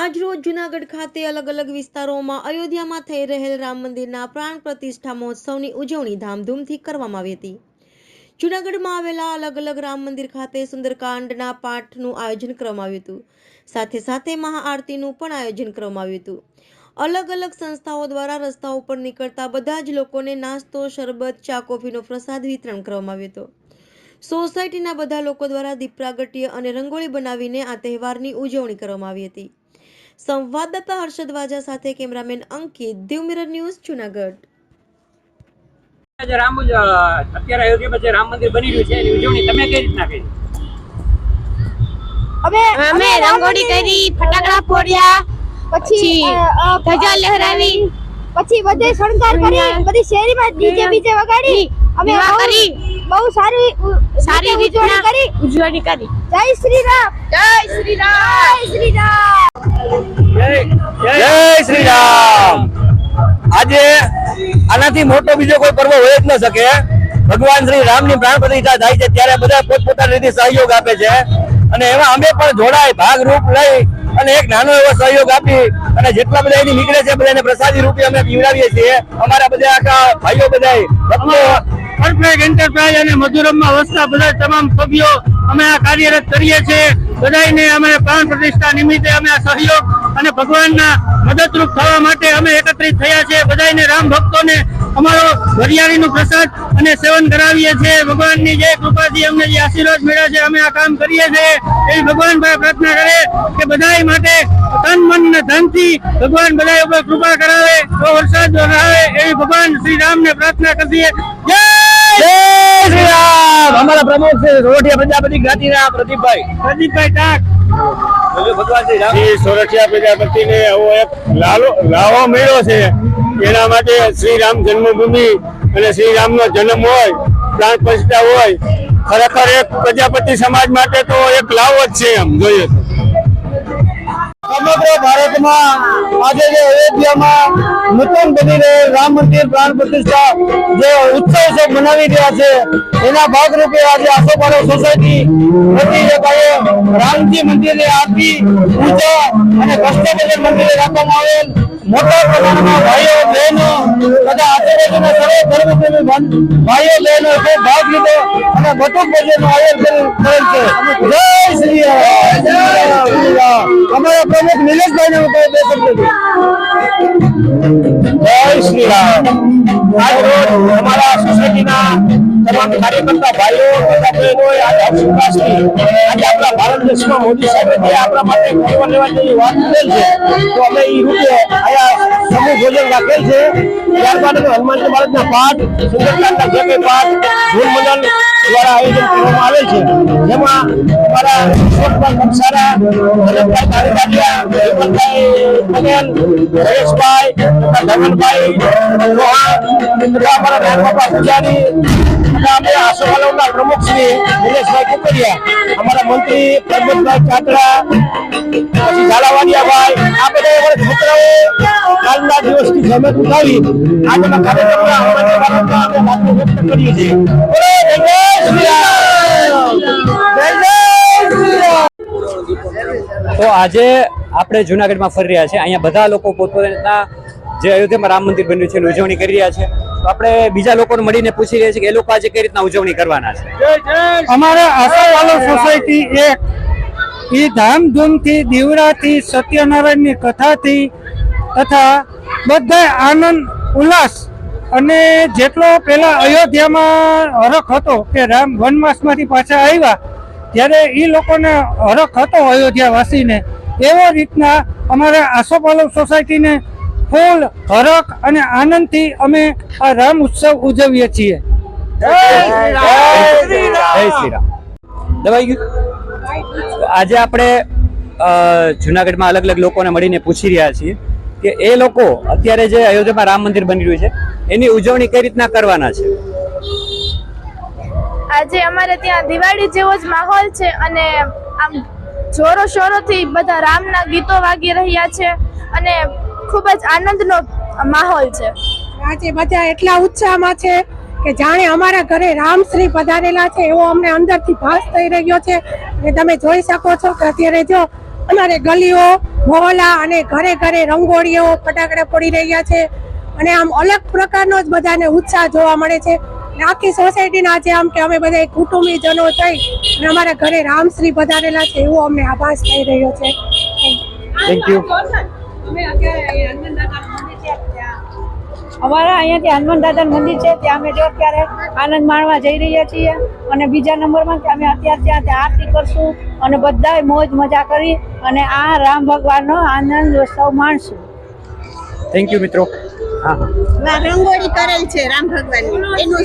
આજરોજ જૂનાગઢ ખાતે અલગ અલગ વિસ્તારોમાં અયોધ્યામાં થઈ રહેલ રામ મંદિરના પ્રાણ પ્રતિષ્ઠા મહોત્સવની ઉજવણી ધામધૂમથી કરવામાં આવી હતી. જૂનાગઢમાં આવેલા અલગ અલગ રામ મંદિર ખાતે સુંદરકાંડના પાઠનું આયોજન કરવામાં આવ્યું હતું. સાથે સાથે મહાઆરતીનું પણ આયોજન કરવામાં આવ્યું હતું. અલગ અલગ સંસ્થાઓ દ્વારા રસ્તાઓ પર નીકળતા બધા જ લોકોને નાસ્તો, શરબત, ચા, કોફીનો પ્રસાદ વિતરણ કરવામાં આવ્યો હતો. સોસાયટીના બધા લોકો દ્વારા દીપ પ્રાગટ્ય અને રંગોળી બનાવીને આ તહેવારની ઉજવણી કરવામાં આવી હતી. સંવાદદાતા હર્ષદ વાજા સાથે cameraman Ankit Diu mirror news Junagadh. જે રામ અત્યારે અયોધ્યામાં જે રામ મંદિર બની રહ્યું છે એની ઉજવણી તમે કઈ રીતના કરી? અમે અમે રંગોળી કરી ફટાકડા ફોડ્યા પછી ધજા લહેરાવી પછી બધે શણગાર કરી બધી શેરીમાં ડીજે બીજે વગાડી અમે કરી. બહુ સારી સારી ઉજવણી કરી. ઉજવણી કરી. જય શ્રી રામ જય શ્રી રામ જય શ્રી રામ જય. શ્રી રામ આજે આનાથી મોટો બીજો કોઈ પર્વ હોય જ ન શકે. ભગવાન શ્રી રામની પ્રાણ પ્રતિષ્ઠા થાય છે ત્યારે બધા પોતપોતાની રીતે સહયોગ આપે છે. અને એમાં અમે પણ જોડાય ભાગ રૂપ લઈ અને એક નાનો એવો સહયોગ આપી અને જેટલા બધા એની નીકળે છે બધાને પ્રસાદી રૂપે અમે પીવડાવીએ છીએ. અમારા બધા આખા ભાઈઓ બધા પરફેક્ટ એન્ટરપ્રાઇઝ અને મધુરમમાં વસતા બધા તમામ સભ્યો અમે આ કાર્યરત કરીએ છીએ. બધાને અમે પ્રાણ પ્રતિષ્ઠા નિમિત્તે અમે આ સહયોગ અને ભગવાનના મદદરૂપ થવા માટે અમે એકત્રિત થયા છે બધાને રામ ભક્તોને અમારો વરિયાળીનો પ્રસાદ અને સેવન કરાવીએ છીએ. ભગવાનની જે કૃપાથી અમને જે આશીર્વાદ મળ્યા છે, અમે આ કામ કરીએ છીએ. એવી ભગવાન પાસે પ્રાર્થના કરે કે બધાય માટે તન, મન ને ધનથી ભગવાન બધા ઉપર કૃપા કરાવે, તો વરસાદ વરાવે એવી ભગવાન શ્રી રામને પ્રાર્થના કરીએ જય! અમારા પ્રમુખ છે રોટિયા પ્રજાપતિ જ્ઞાતિના પ્રદીપભાઈ. પ્રદીપભાઈ ટાક. ભગવાન શ્રી સોરઠિયા પ્રજાપતિને આવો એક લાલો લાવો મળ્યો છે. એના માટે શ્રી રામ જન્મભૂમિ અને શ્રી રામનો જન્મ હોય પ્રાણ પ્રતિષ્ઠા હોય ખરેખર એક પ્રજાપતિ સમાજ માટે તો એક લાવો જ છે એમ જોઈએ તો. સમગ્ર ભારતમાં આજે જે અયોધ્યામાં નૂતન બની રહેલ રામ મંદિર પ્રાણ પ્રતિષ્ઠા જે ઉત્સવ છે મનાવી રહ્યા છે, એના ભાગરૂપે આજે આસોપાડો સોસાયટી વતી એક આજે રામજી મંદિરે આરતી, પૂજા અને કષ્ટભજન મંદિરે રાખવામાં આવેલ મોટા પ્રમાણમાં ભાઈઓ, બહેનો તથા આજુબાજુના સર્વે ધર્મપ્રેમી ભાન- ભાઈઓ, બહેનો ખૂબ ભાગ લીધો અને બટુક ભજનનું આયોજન કરેલ છે. જય શ્રી રામ. અમારા પ્રમુખ નિલેશભાઈ ને હું કહી બે શબ્દ જય શ્રી રામ. અમારા સોસાયટીના કાર્યકર્તા ભાઈઓ તથા આપણા ભારત દેશમાં મોદી સાહેબે આપણા માટે જીવન લેવા જેવી વાત કરેલ છે તો અમે એ રૂપે અહીંયા સમૂહ ભોજન રાખેલ છે ત્યારબાદ અમે હનુમાનજી મહારાજના પાઠ પાઠ ધૂન મંડળ દ્વારા આયોજન કરવામાં આવે છે જેમાં અમારા ઈશ્વરભાઈ કંસારા અમારા નાનબાપા પૂજારી તથા અમે પ્રમુખ શ્રી નિલેશભાઈ કુકરિયા અમારા મંત્રી પરબતભાઈ ચાતરા પછી ઝાલાવાડિયાભાઈ, આ બધા દિવસની રામ. તો આજે આપણે જુનાગઢમાં ફરી રહ્યા છે અહીંયા બધા લોકો પોતપોતાના જે અયોધ્યામાં રામ મંદિર બન્યું છે, એની ઉજવણી કરી રહ્યા છે. તો આપણે બીજા લોકોને મળીને પૂછી રહ્યા છીએ કે એ લોકો આજે કઈ રીતના ઉજવણી કરવાના છે. અમારા આશાવાલો સોસાયટી એક. એ ધામધૂમથી દીવડાથી સત્યનારાયણની કથાથી તથા બધા આનંદ ઉલ્લાસ અને જેટલો પેલા અયોધ્યામાં હરખ હતો કે રામ વનવાસમાંથી પાછા આવ્યા ત્યારે એ લોકોને હરખ હતો અયોધ્યાવાસીને. એવો રીતના અમારા આસોપાલવ સોસાયટીને ફૂલ હરખ અને આનંદથી અમે આ રામ ઉત્સવ ઉજવીએ છીએ. ગયું? આજે આપણે જુનાગઢમાં અલગ અલગ લોકોને મળીને પૂછી રહ્યા છીએ કે એ લોકો અત્યારે જે અયોધ્યામાં રામ મંદિર બની રહ્યું છે એની ઉજવણી કઈ રીતના કરવાના છે? આજે અમારે ત્યાં દિવાળી જેવો જ માહોલ છે અને આમ જોરો શોરોથી બધા રામના ગીતો વાગી રહ્યા છે અને ખૂબ જ આનંદનો માહોલ છે. આજે બધા એટલા ઉત્સાહમાં છે કે જાણે અમારા ઘરે રામશ્રી પધારેલા છે એવો અમને અંદરથી ભાસ થઈ રહ્યો છે. અને તમે જોઈ શકો છો કે અત્યારે જો અમારે ગલીઓ મોહલા અને ઘરે ઘરે રંગોળીઓ ફટાકડા પડી રહ્યા છે. અને આમ અલગ પ્રકારનો જ બધાને ઉત્સાહ જોવા મળે છે. આખી સોસાયટીના આજે આમ કે અમે બધા કુટુંબીજનો થઈ અને અમારા ઘરે રામશ્રી પધારેલા છે એવો અમને આભાસ થઈ રહ્યો છે. થેન્ક યુ અમારા અહીંયા ત્યાં. હનુમાન દાદાનું મંદિર છે ત્યાં અમે જો અત્યારે આનંદ માણવા જઈ રહ્યા છીએ. અને બીજા નંબરમાં કે અમે અત્યારે ત્યાં ત્યાં આરતી કરશું અને બધાય મોજ મજા કરી અને આ રામ ભગવાનનો આનંદ ઉત્સવ માણશું. થેન્ક યુ મિત્રો. હા હા. રંગોળી કરેલ છે રામ ભગવાનની. એનું